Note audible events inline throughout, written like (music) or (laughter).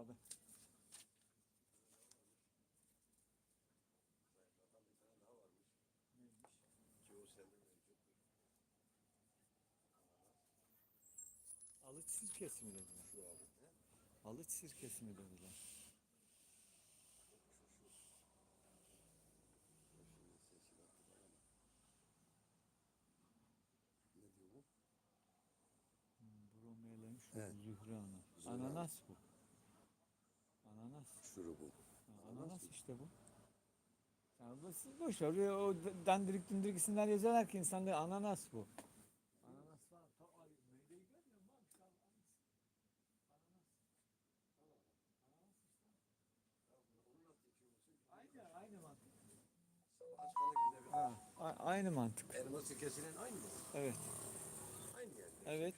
abi. Alıç sirkesi mi dediler? Alıç sirkesi mi dediler? Bromelain şu Evet. zühre ana. Ananas bu. Ananas. Şurubu. Ha, Ananas işte bu. Ya bu siz boş ver. O dandirik dindirik isimler yazarlar ki insanlar ananas bu. Ananas var. Ta- ay, meyveyi görmüyor musun abi? Şu an ananas. Aynı, aynı mantık. Ha, aynı mantık. Elma sirkesinin aynı mı? Evet. Aynı yerde. Evet.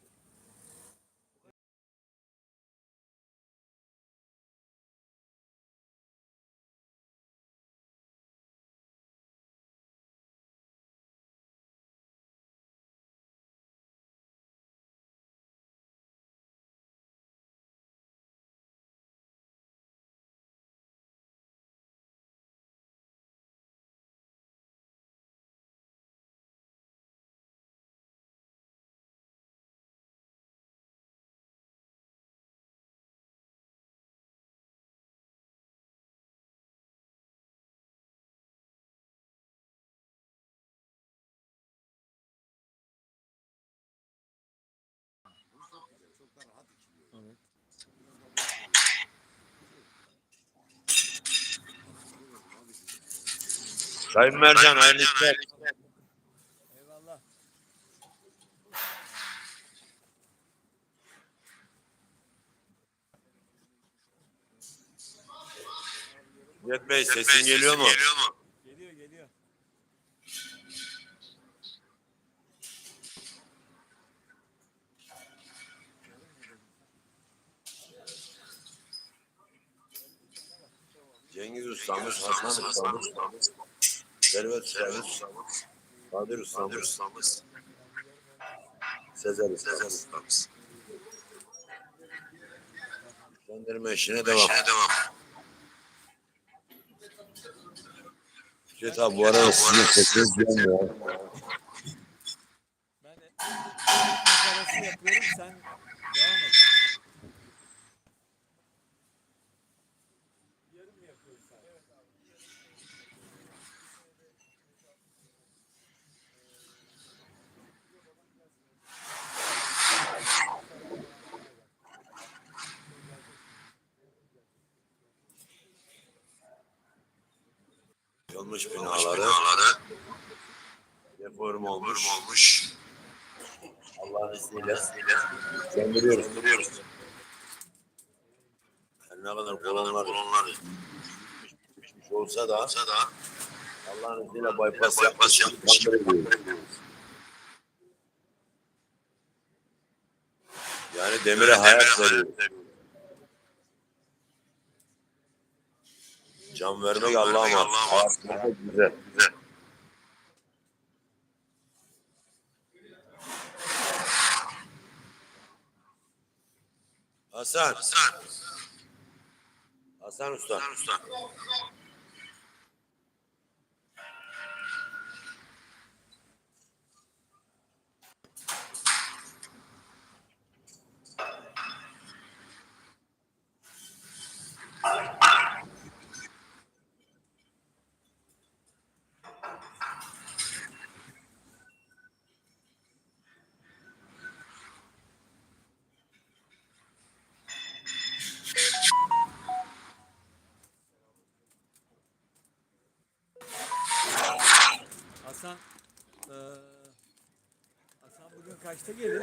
Sayın Mercan hayırlı işler. Eyvallah. Cevdet Bey sesin geliyor mu? Geliyor geliyor. Cengiz ustamız, Hasan ustamız, Servet ustamız, Kadir ustamız, Sezer ustamız. Güçlendirme işine devam. Cevdet abi bu arada sizin sesiniz gelmiyor. Ben de arası yapıyorum sen Yanlış binaları, reform olmuş. Allah'ın izniyle. Söndürüyoruz. Her ne kadar kolonlar düşmüş olsa da Allah'ın izniyle bypass yapmış. Yani demire hayat veriyor. Can vermek Allah'a mahsus. Hayat vermek güzel. Hasan. Hasan Usta. Hasan eee Hasan bugün kaçta gelir?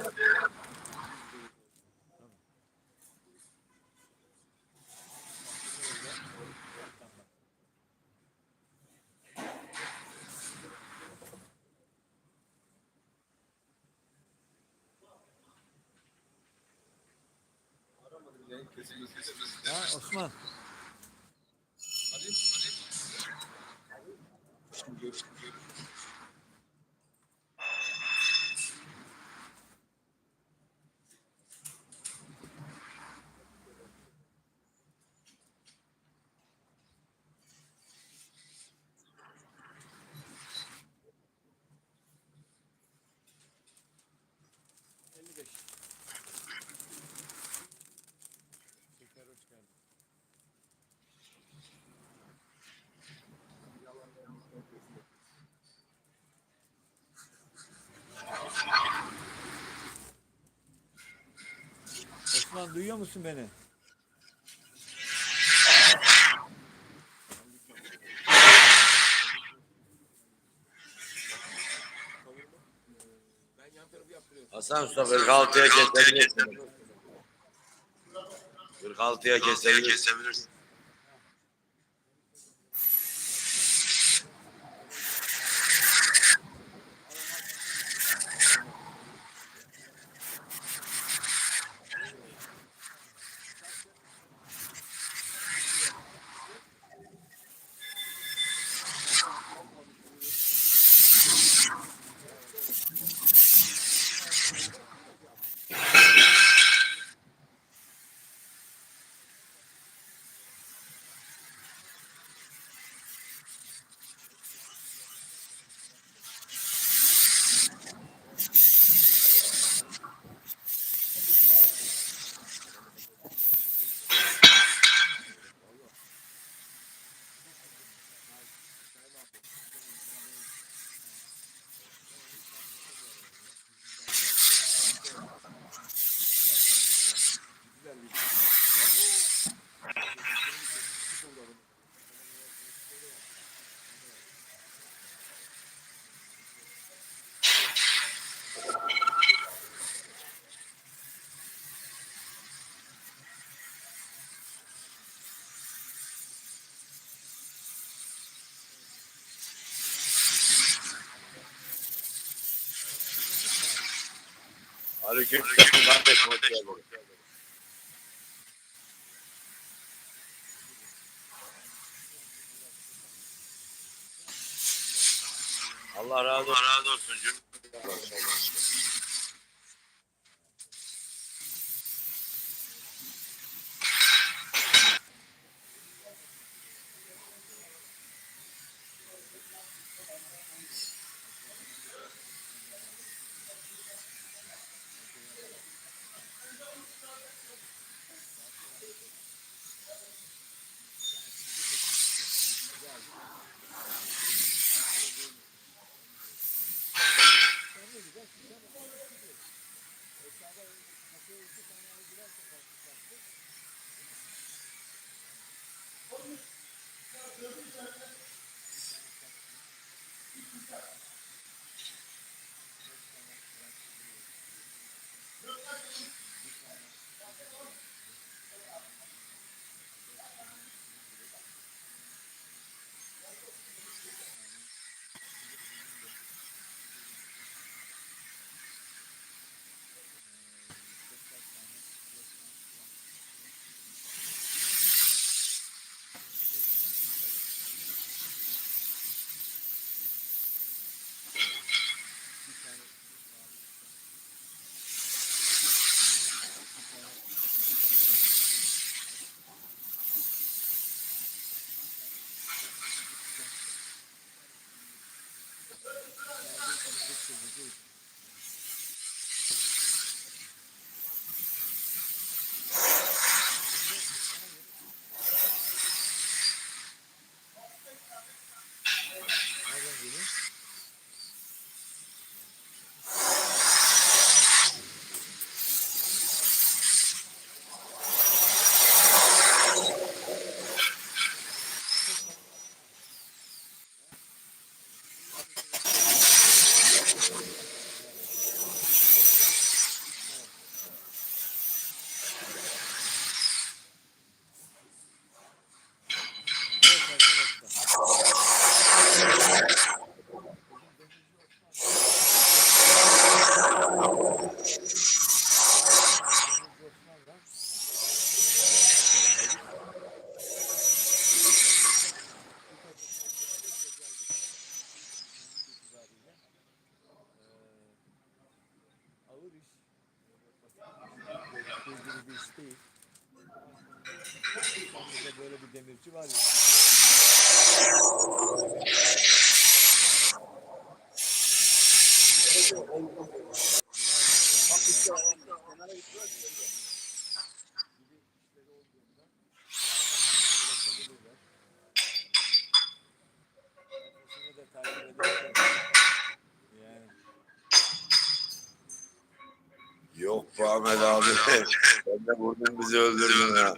Ha Osman. Hasan duyuyor musun beni? Hasan Usta 46'ya kesebilirsin. 46'ya kesebilirsin. Aleyküm kardeş hoş geldin. Allah razı olsun. Allah razı olsun. İş. Basit bir değil. İstanbul'da böyle bir demirci var ya. da Yok be Ahmet abi. Sen de vurdun bizi öldürdün ya.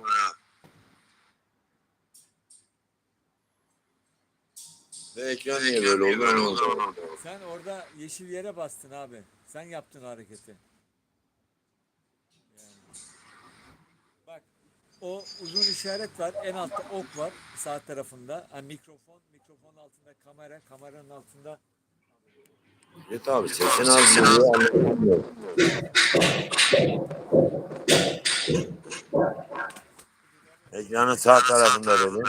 Ve ekran niye böyle oldu? anlamadım. Sen orada yeşil yere bastın abi. Sen yaptın hareketi. Yani. Bak o uzun işaret var. En altta ok var sağ tarafında. Ha, mikrofon, mikrofonun altında kamera, kameranın altında Evet abi sesin az geliyor. Ekranın sağ tarafında dedi.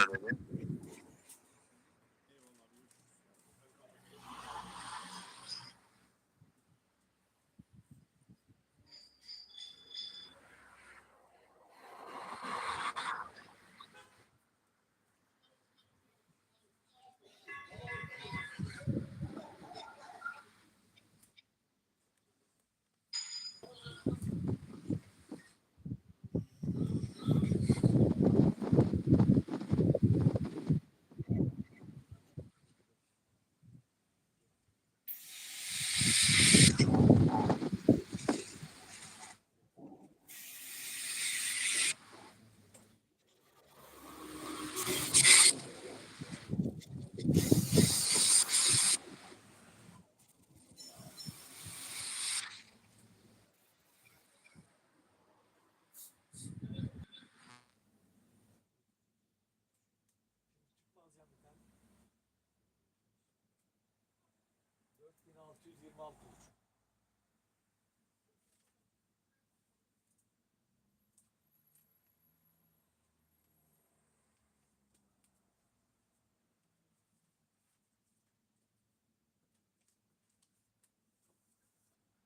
126 buçuk.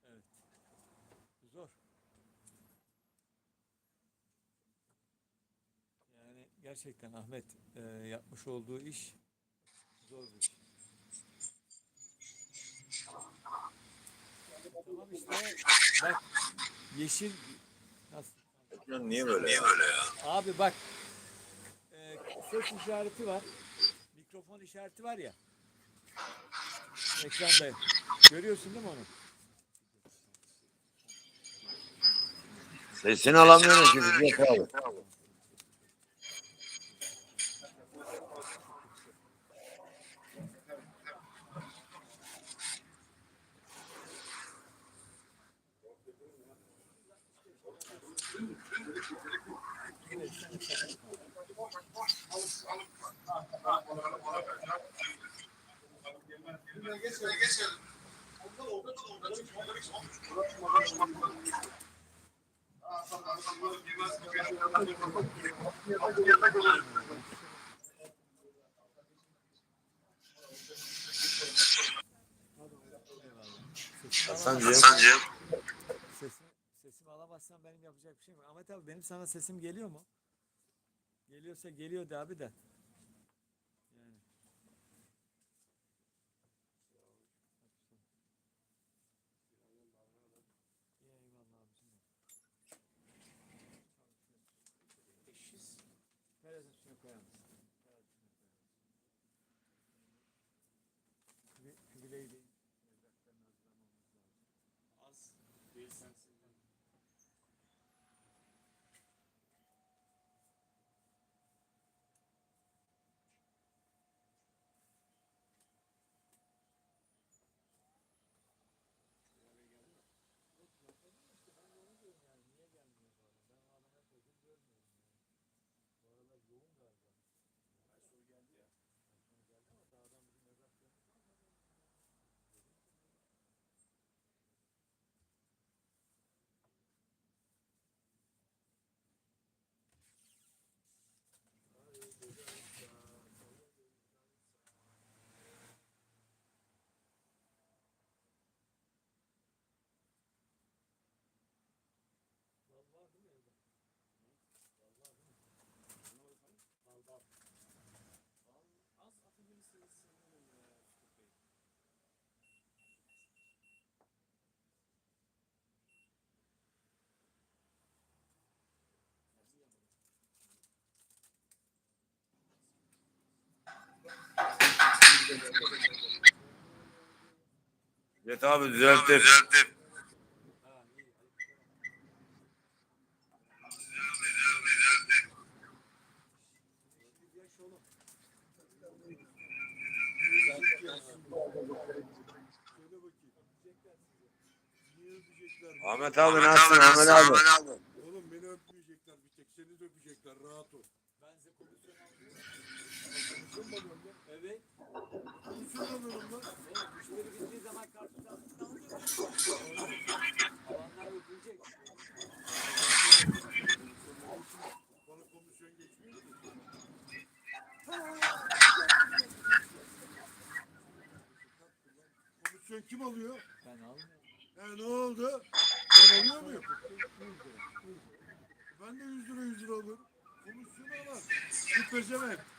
Evet. Zor. Yani gerçekten Ahmet e, yapmış olduğu iş zor bir iş. Tamam işte bak yeşil nasıl? Ekran niye böyle? Niye böyle ya? Abi bak e, ses işareti var. Mikrofon işareti var ya. Ekranda. Görüyorsun değil mi onu? Sesini alamıyorum ki Fikret Hasan'cığım. Sesimi, sesimi alamazsan benim yapacak bir şeyim yok. Ahmet abi benim sana sesim geliyor mu? Geliyorsa geliyor de abi de. Evet abi düzelttim. Ahmet abi nasılsın Ahmet abi? Oğlum beni öpmeyecekler bir tek seni öpecekler rahat ol. Ben size komisyon aldım. Evet. Komisyon alıyorum lan. Evet, müşteri bildiği zaman kartı aldıktan Alanlar öpülecek. Bana komisyon geçmiyor. Komisyon kim alıyor? Ben almıyorum. He ne oldu? Ben alıyor muyum? Ben de 100 lira 100 lira alıyorum. Komisyon alan. Bu pezevenk.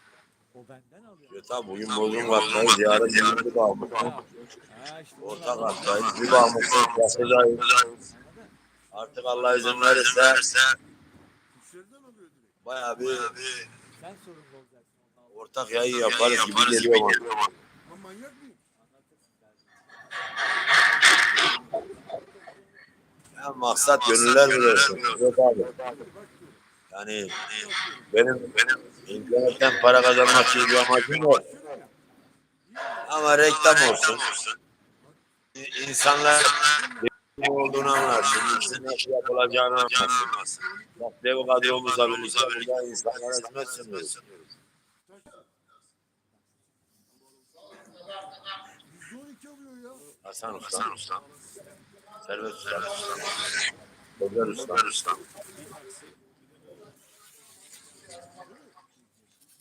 O benden alıyor. Ya tabi bugün bozum kattayız. Yarın bir bağımız. Ha, ha işte bunu Orta aldım. kattayız. Bir. Yapacağız. Anladın? Artık Allah izin verirse Müşteriden alıyor direkt. baya bir Sen sorumlu olacaksın ondan. ortak yayın yaparız gibi geliyor bana. Ben manyak mıyım? Anlatırsın derdini. Ya maksat gönüller biliyorsun. Yok abi. Yani benim benim internetten para kazanmak için bir amacım yok. Ama reklam olsun. İnsanlar ne olduğunu anlarsın. İşte nasıl yapılacağını anlarsın. Bak dev kadromuzla birlikte burada insanlara hizmet sunuyoruz. %12 alıyor ya. Hasan Usta. Servet Usta. Ömer Usta. Bu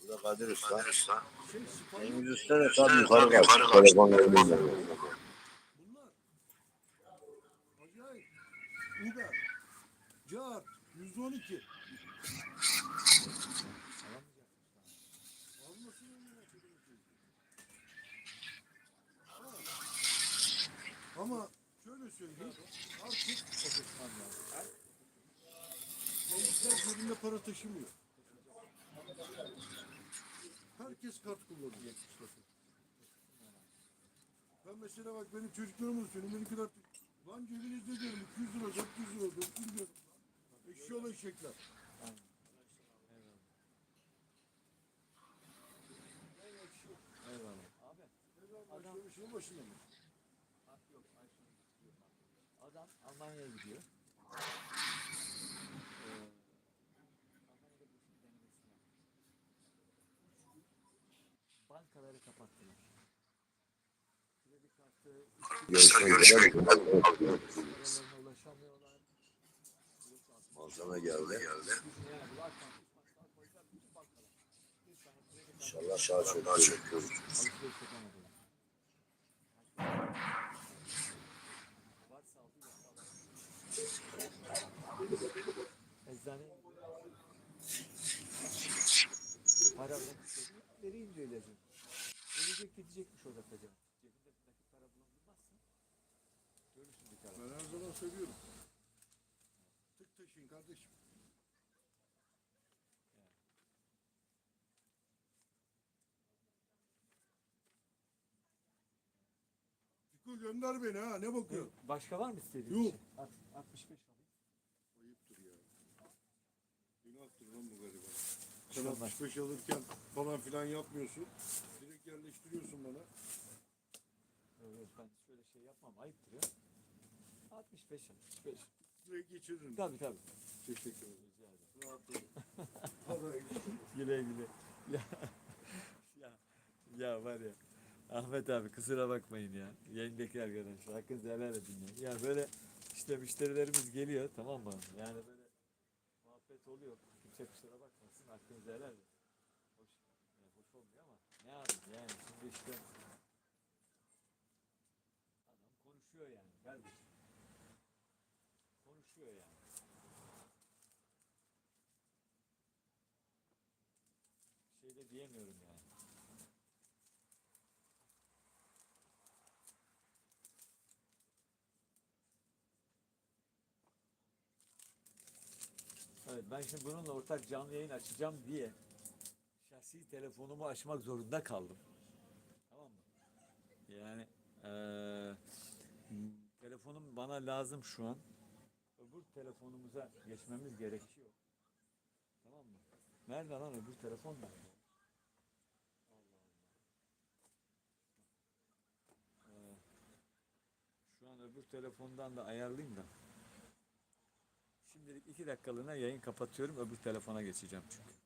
da Kadir Usta. Cengiz Usta da tabii yukarı kaçtı. Telefon elimde. bunlar. Acayip. Uber. Cart. %12. Almasın önüne çekilmesin. Ha. Ama şöyle söyleyeyim. Artık gençler cebinde para taşımıyor. Herkes kart kullanıyor. Ben mesela bak benim çocuklarım da söylüyorum. Benim kadar lan cebinizde diyorum 200 lira, 400 lira, 400 lira. Eşyalı eşekler. Eyvallah. Abi. Adam istiyorum bak. Adam Almanya'ya gidiyor. Bankaları kapattılar. Kredi kartı, Görüşmek. Malzeme geldi. Kartı İnşallah şaha çok daha çok görürüz. Eczane para bırakıyor. Vereyim Ölecek gidecekmiş o da kaca. Cebinde bir nakit para bulundurmazsan görürsün bir tarafa. Ben her zaman söylüyorum. Tık taşıyın kardeşim. Fiko gönder beni ha ne bakıyorsun? Başka var mı istediğin Yok. şey? At, 65 alayım. Ayıptır ya. Günahtır lan bu gariban. Sen olmaz. 65 alırken falan filan yapmıyorsun. Yerleştiriyorsun bana. Evet, ben şöyle şey yapmam. Ayıptır ya. 65 65. Direkt geçiririm. Tabii tabii. Teşekkür ederim. Rica ederim. Rahat olun. (laughs) Güle güle. Ya, ya, ya var ya. Ahmet abi kusura bakmayın ya. Yayındaki arkadaşlar. Hakkınızı helal edin ya. Ya böyle işte müşterilerimiz geliyor tamam mı? Yani böyle muhabbet oluyor. Kimse kusura bakmasın. Hakkınızı helal edin. Hoş, yani hoş olmuyor ama ne yapayım yani şimdi işte adam konuşuyor yani kardeşim. Konuşuyor yani. Bir şey de diyemiyorum yani. Evet ben şimdi bununla ortak canlı yayın açacağım diye şahsi telefonumu açmak zorunda kaldım. Tamam mı? Yani m, telefonum bana lazım şu an. Öbür telefonumuza geçmemiz gerekiyor. Tamam mı? Nerede lan öbür telefon nerede? Allah Allah. Ee, şu an öbür telefondan da ayarlayayım da. Şimdilik iki dakikalığına yayın kapatıyorum. Öbür telefona geçeceğim çünkü.